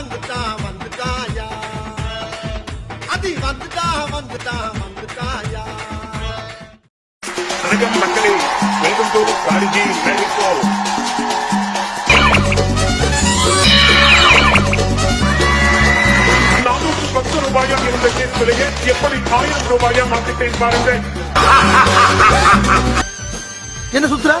வந்துட்டான் வந்துட்டாயா அதி வந்துட்டான் வந்துட்டான் வந்துட்டாயா வணக்கம் மக்களே வெல்கம் டு காடிஜி மெடிக்கல் நானூற்று பத்து ரூபாயா இருந்த கேஸ் விலையை எப்படி ஆயிரம் ரூபாயா மாத்திட்டேன் பாருங்கள் என்ன சுத்துறா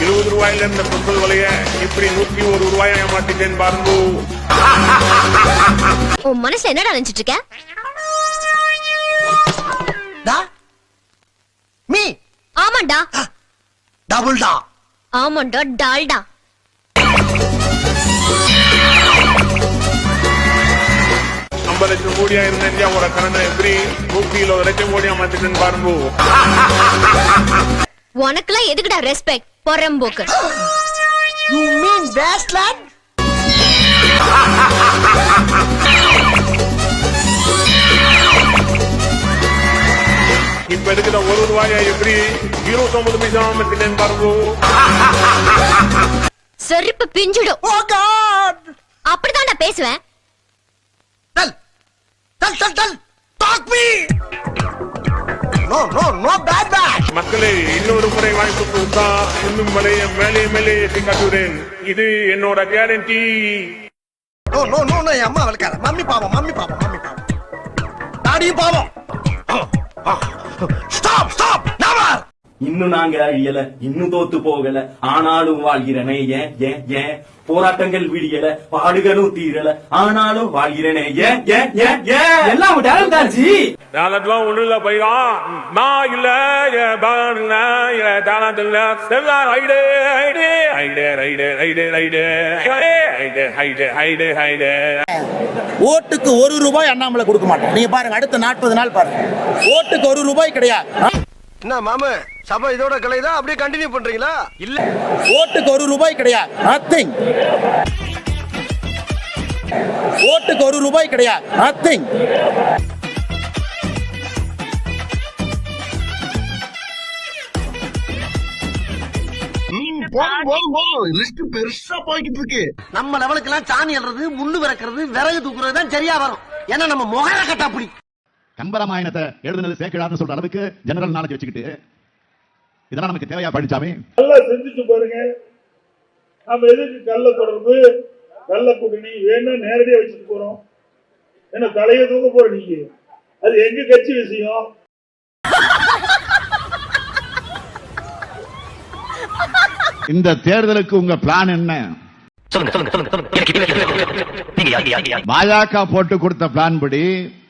இருபது ரூபாயில இருந்த பொங்கல் விலைய இப்படி நூத்தி ஒரு ரூபாயா மாத்திட்டேன் பாருங்க. உன் மனசுல என்னடா நினைச்சிட்டு இருக்க? டா. மீ. ஆமாண்டா. டபுள் டா ஆமாண்டா டால்டா. ಎಂಬತ್ತು ಲಕ್ಷ ಕೋಡಿ ಆಗಿದೆ ಅವರ ಕನ್ನಡ ಎವ್ರಿ ಮೂಕಿಲೋ ಲಕ್ಷ ಕೋಡಿ ಮಾತಿಟ್ಟು பாருங்க உனக்கெல்லாம் எதுக்குடா ரெஸ்பெக்ட் பொறம்போக்கு. யூ மீன் பேஸ்லாட் இப்ப இருக்கிற ஒரு ரூபாயா எப்படி இருபத்தி ஒன்பது பைசா மாத்திட்டேன் பாருங்க செருப்பு பிஞ்சிடும். அப்படிதான் நான் பேசுவேன். Dull dull dull talk me no no no bad bad மக்களே இன்னொரு முறை வாய்ப்பு கொடுத்தா இன்னும் மலைய மேலே மேலே ஏற்றி காட்டுகிறேன். இது என்னோட guarantee no no no no அம்மா வளர்க்காத. மம்மி பாவம் மம்மி பாவம் மம்மி பாவம். டாடியும் பாவம். ஸ்டாப் ஸ்டாப் இன்னும் நாங்க அழியல இன்னும் தோத்து போகல ஆனாலும் வாழ்கிறனே ஏன் ஏன் ஏன் போராட்டங்கள் விடியல பாடுகளும் தீரல ஆனாலும் வாழ்கிறனே ஏன் ஏன் ஏன் ஏன் எல்லாம் டேலண்ட் ஆச்சு டேலண்ட்லாம் ஒண்ணு இல்ல பையா நான் இல்ல பேலன் இல்ல டேலண்ட் இல்ல எல்லாம் ஹைடே ஹைடே ஹைடே ஹைடே ஹைடே ஹைடே ஹைடே ஹைடே ஹைடே ஹைடே ஓட்டுக்கு ஒரு ரூபாய் அண்ணாமலை கொடுக்க மாட்டோம் நீங்க பாருங்க அடுத்த நாற்பது நாள் பாருங்க ஓட்டுக்கு ஒரு ரூபாய் கிடையாது என்ன மாமு சபை இதோட கலைதா? அப்படியே கண்டினியூ பண்றீங்களா? இல்ல. ஓட்டுக்கு ஒரு ரூபாய் கிடையாது. நத்திங் ஓட்டுக்கு ஒரு ரூபாய் கிடையாது. நத்திங் லிஸ்ட் பெருசா போய்கிட்டு இருக்கு. நம்ம லெவலுக்கு எல்லாம் சாணி அல்றது முள்ளு விறக்கிறது விறகு தூக்குறது தான் சரியா வரும். ஏன்னா நம்ம முகர கட்ட அப்படி கம்பராமாயணத்தை எழுதுனது சேக்கிழார்னு சொல்ற அளவுக்கு ஜெனரல் நாலேஜ் வச்சுக்கிட்டு இதெல்லாம் நமக்கு தேவையா படிச்சாமே நல்லா சிந்திச்சு பாருங்க. நம்ம எதுக்கு கள்ள தொடர்பு? கள்ள கூட்டணி வேணா நேரடியா வச்சுட்டு போறோம். ஏன்னா தலையை தூக்க போற நீங்க. அது எங்க கட்சி விஷயம்? இந்த தேர்தலுக்கு உங்க பிளான் என்ன? பாஜக போட்டு கொடுத்த பிளான் படி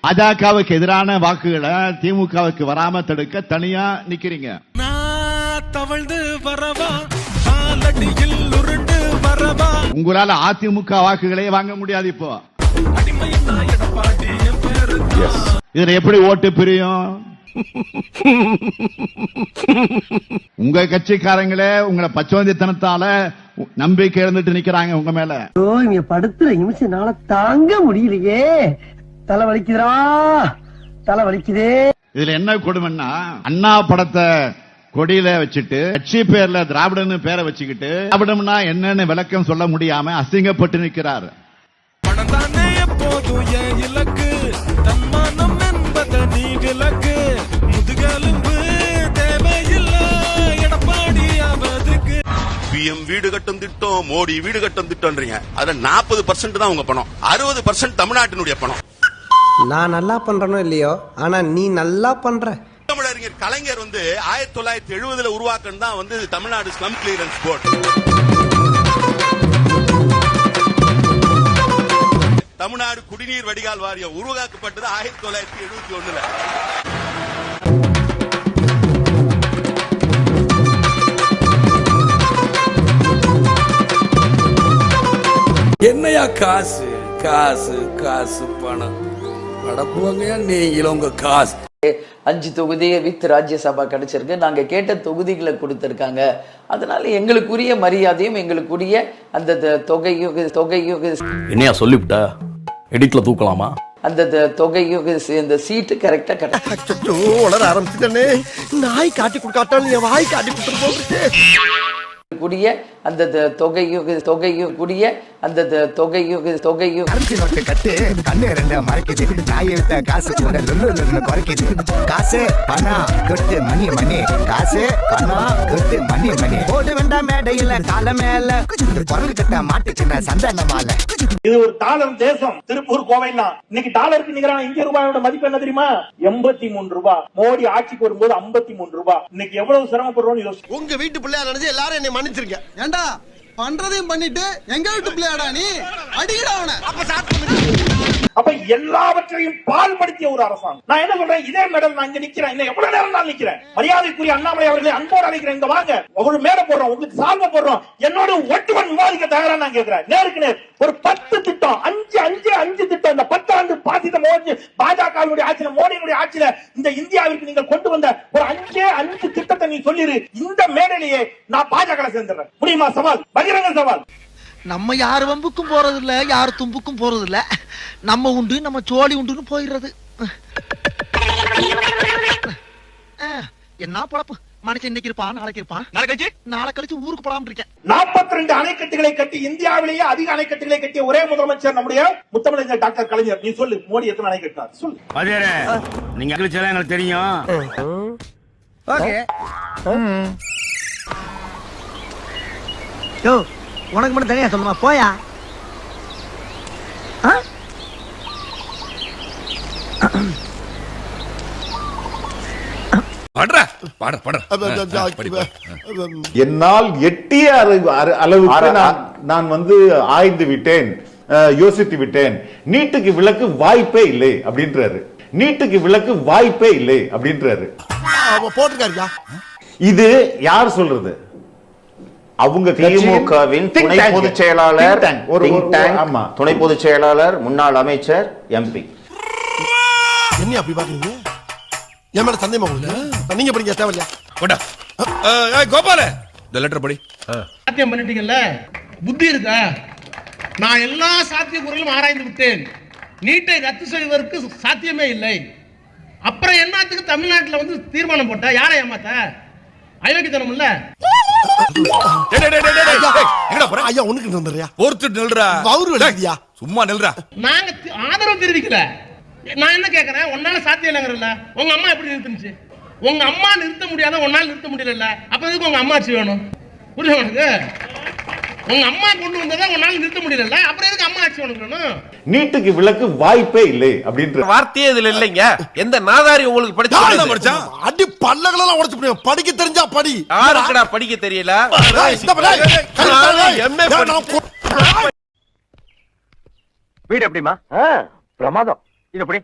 பாஜகவுக்கு எதிரான வாக்குகளை திமுகவுக்கு வராம தடுக்க தனியா நிக்கிறீங்க. தவழ்ந்து வரவா? காலடியில் உருண்டு வரவா? உங்களால அதிமுக வாக்குகளே வாங்க முடியாது இப்போ. இதுல எப்படி ஓட்டு பிரியும்? உங்க கட்சிக்காரங்களே உங்களை பச்சோந்தித்தனத்தால நம்பிக்கை இழந்துட்டு நிக்கிறாங்க உங்க மேல. இங்க படுத்துற நிமிஷம்னால தாங்க முடியலையே. தலை வலிக்குதுடா. தலை வலிக்குதே. இதுல என்ன கொடுமைன்னா அண்ணா படத்தை கொடியில வச்சுட்டு கட்சி பேர்ல திராவிடன்னு பேரை வச்சுக்கிட்டு திராவிடம்னா என்னன்னு விளக்கம் சொல்ல முடியாம அசிங்கப்பட்டு நிக்கிறார் பணம் தானே எப்போதும் என் இலக்கு? தன்மானம் என்பத நீ விலக்கு முதுகெலும்பு தேவையில்லை எடப்பாடி அவதுக்கு பிஎம் வீடு கட்டும் திட்டம் மோடி வீடு கட்டும் திட்டம்ன்றீங்க. அதுல நாற்பது பர்சன்ட் தான் உங்க பணம். அறுபது பர்சன்ட் தமிழ்நாட்டினுடைய பணம். நான் நல்லா பண்றனோ இல்லையோ? ஆனா நீ நல்லா பண்ற. தமிழறிஞர் கலைஞர் வந்து ஆயிரத்தி தொள்ளாயிரத்தி எழுபதுல உருவாக்கணும் தான் வந்து Tamil Nadu slum clearance board. Tamil Nadu குடிநீர் வடிகால் வாரியம் உருவாக்கப்பட்டது ஆயிரத்தி தொள்ளாயிரத்தி எழுபத்தி ஒண்ணுல. என்னையா காசு காசு காசு பணம்? படப்புவாங்கயா நீங்களும் உங்க காசு. அஞ்சு தொகுதி வித் ராஜ்யசபா கிடைச்சிருக்கு. நாங்க கேட்ட தொகுதிகளை கொடுத்திருக்காங்க. அதனால எங்களுக்குரிய மரியாதையும் எங்களுக்குரிய அந்த தொகையும் தொகையும் என்னையா சொல்லிவிட்டா? எடிட்ல தூக்கலாமா? அந்த தொகையும் இந்த சீட்டு கரெக்டா கிடைக்கும் உளர ஆரம்பிச்சுட்டே நாய் காட்டி கொடுக்காட்டாலும் என் வாய் காட்டி கொடுத்துட்டு போகுது கூடிய அந்த தொகையும் தொகையும் கூடிய அந்த தொகையும் தொகையும் கட்டு கண்ணு ரெண்ட மறைக்குது. நாய் எடுத்த காசு கூட குறைக்குது. காசு பணம் கொட்டு மணி மணி. காசு பணம் கொட்டு மணி மணி. போட்டு வேண்டாம் மேடையில கால மேல. குரங்கு கட்ட மாட்டுச்சுன்னா சந்தன மாலை இது ஒரு டாலர் தேசம். திருப்பூர் கோவைலாம் இன்னைக்கு டாலருக்கு நிகரான இந்திய ரூபாயோட மதிப்பு என்ன தெரியுமா? எண்பத்தி மூணு ரூபாய் மோடி ஆட்சிக்கு வரும்போது ஐம்பத்தி மூணு ரூபாய் இன்னைக்கு எவ்வளவு சிரமப்படுறோம்னு யோசிச்சு உங்க வீட்டு பிள்ளையா நினைச்சு எல்லாரும் என்னை மன்னிச்சிருங்க. ஏண்டா? பண்றதையும் பண்ணிட்டு எங்க வீட்டு பிள்ளையாடா நீ? அடிக்கடா அவனை. அப்ப அப்ப எல்லாவற்றையும் பால்படுத்திய ஒரு அரசாங்கம். நான் என்ன சொல்றேன்? இதே மேடம் நான் இங்க நிக்கிறேன். இன்னும் எவ்வளவு நேரம் நான் நிக்கிறேன்? மரியாதைக்குரிய அண்ணாமலை அவர்களை அன்போடு அழைக்கிறேன். இங்க வாங்க. உங்களுக்கு மேல போடுறோம். உங்களுக்கு சால்வ போடுறோம். என்னோட ஒட்டுவன் விவாதிக்க தயாரா நான் கேட்கிறேன். நேருக்கு நேர். ஒரு பத்து திட்டம் அஞ்சு அஞ்சு அஞ்சு திட்டம். இந்த பத்தாண்டு பாசித மோடி பாஜகவினுடைய ஆட்சியில மோடியினுடைய ஆட்சியில இந்த இந்தியாவிற்கு நீங்கள் கொண்டு வந்த ஒரு அஞ்சே அஞ்சு திட்டத்தை நீ சொல்லிரு. இந்த மேடையிலேயே நான் பாஜக சேர்ந்துடுறேன். முடியுமா? சவால்? பகிரங்க சவால். நம்ம யார் வம்புக்கும் போறது இல்ல யார் தும்புக்கும் போறது இல்ல நம்ம உண்டு நம்ம சோழி உண்டுன்னு போயிடுறது. என்ன பொழப்பு? மனுஷன் இன்னைக்கு இருப்பான் நாளைக்கு இருப்பான். நாளை கழிச்சு? நாளை கழிச்சு ஊருக்கு போலாம்னு இருக்கேன். நாற்பத்தி ரெண்டு அணைக்கட்டுகளை கட்டி இந்தியாவிலேயே அதிக அணைக்கட்டுகளை கட்டிய ஒரே முதலமைச்சர் நம்முடைய முத்தமிழர் டாக்டர் கலைஞர். நீ சொல்லு மோடி எத்தனை அணை கட்டினார்? சொல்லு. நீங்க எங்களுக்கு தெரியும். ஓகே. யோ. உனக்கு மட்டும் தனியா சொல்லுமா போயா? படுற. பாட படுற என்னால் எட்டிய அளவுக்கு நான் நான் வந்து ஆய்ந்து விட்டேன். யோசித்து விட்டேன். நீட்டுக்கு விலக்கு வாய்ப்பே இல்லை அப்படின்றாரு. நீட்டுக்கு விலக்கு வாய்ப்பே இல்லை அப்படின்றாரு. இது யார் சொல்றது? அவங்க திமுகவின் துணை. பொதுச் செயலாளர். ஒரு ஆமா. துணை பொதுச் செயலாளர் முன்னாள் அமைச்சர் எம்பி. என்ன அப்படி பாக்குறீங்க? என் மேல சந்தேகமா உங்களுக்கு நீங்க படிக்க தேவையில்லையா கொண்டா கோபால. இந்த லெட்டர் படி. சாத்தியம் பண்ணிட்டீங்கல்ல? புத்தி இருக்கா? நான் எல்லா சாத்திய பொருளும் ஆராய்ந்து விட்டேன். நீட்டை ரத்து செய்வதற்கு சாத்தியமே இல்லை. அப்புறம் என்னத்துக்கு தமிழ்நாட்டுல வந்து தீர்மானம் போட்ட? யாரை ஏமாத்த? அயோக்கியத்தனம் இல்ல? ஐயா உனக்கு வந்துடுறியா? பொறுத்து நில்றா. வலிக்குதியா? டேய், சும்மா நில்றா. நாங்க ஆதரவு தெரிவிக்கல. நான் என்ன கேக்குறேன்? உன்னால சாத்தியம் இல்லைங்கிறல்ல. உங்க அம்மா எப்படி நிறுத்துனுச்சு? உங்க அம்மா நிறுத்த முடியாத உன்னால நிறுத்த முடியல அப்ப எதுக்கு உங்க அம்மா ஆட்சி வேணும்? புரியுது உனக்கு? உங்க அம்மா கொண்டு வந்ததை உன்னால நிறுத்த முடியல அப்புறம் எதுக்கு அம்மா ஆட்சி வேணும்? நீட்டுக்கு விலக்கு வாய்ப்பே இல்லை அப்படின்ற வார்த்தையே இதுல இல்லைங்க. எந்த நாதாரி உங்களுக்கு தான் படிச்சான் அடி பல்லகளெல்லாம் உடைச்சு போடுவேன் படிக்க தெரிஞ்சா படி. யாருக்குடா படிக்க தெரியல? வீடு எப்படிமா பிரமாதம். இது எப்படி?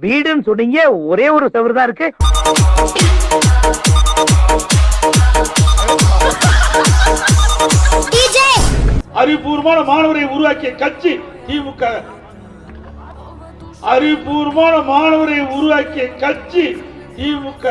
வீடுன்னு சொன்னீங்க ஒரே ஒரு செவரு தான் இருக்கு. அறிவுபூர்வமான மாணவரை உருவாக்கிய கட்சி திமுக. அறிவுபூர்வமான மாணவரை உருவாக்கிய கட்சி திமுக.